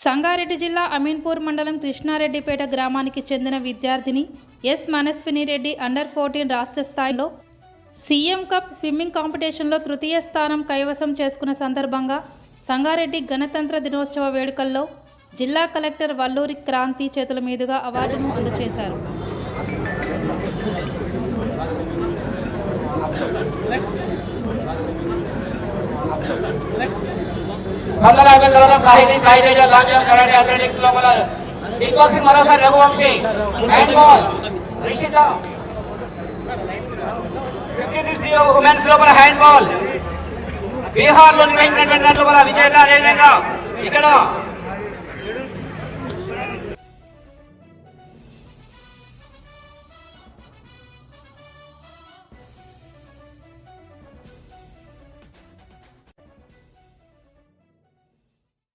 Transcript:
సంగారెడ్డి జిల్లా అమీన్పూర్ మండలం కృష్ణారెడ్డిపేట గ్రామానికి చెందిన విద్యార్థిని S Manaswini Reddy under fourteen రాష్ట్ర స్థాయిలో సీఎం కప్ స్విమ్మింగ్ కాంపిటీషన్లో తృతీయ స్థానం కైవసం చేసుకున్న సందర్భంగా సంగారెడ్డి గణతంత్ర దినోత్సవ వేడుకల్లో జిల్లా కలెక్టర్ వల్లూరి క్రాంతి చేతుల మీదుగా అవార్డును అందజేశారు. మంగళాగర్ తర్వాత సాహితీ సాహిత్య లాంఛన కరాటే అథ్లెటిక్స్ లోపల కిక్ మరోసారి Raghuvamshi handball Rishitha. Fifty sixty women's లోపల హ్యాండ్ బాల్ బీహార్లో నిర్వహించినటువంటి దాంట్లో విజేత అదేవిధంగా ఇక్కడ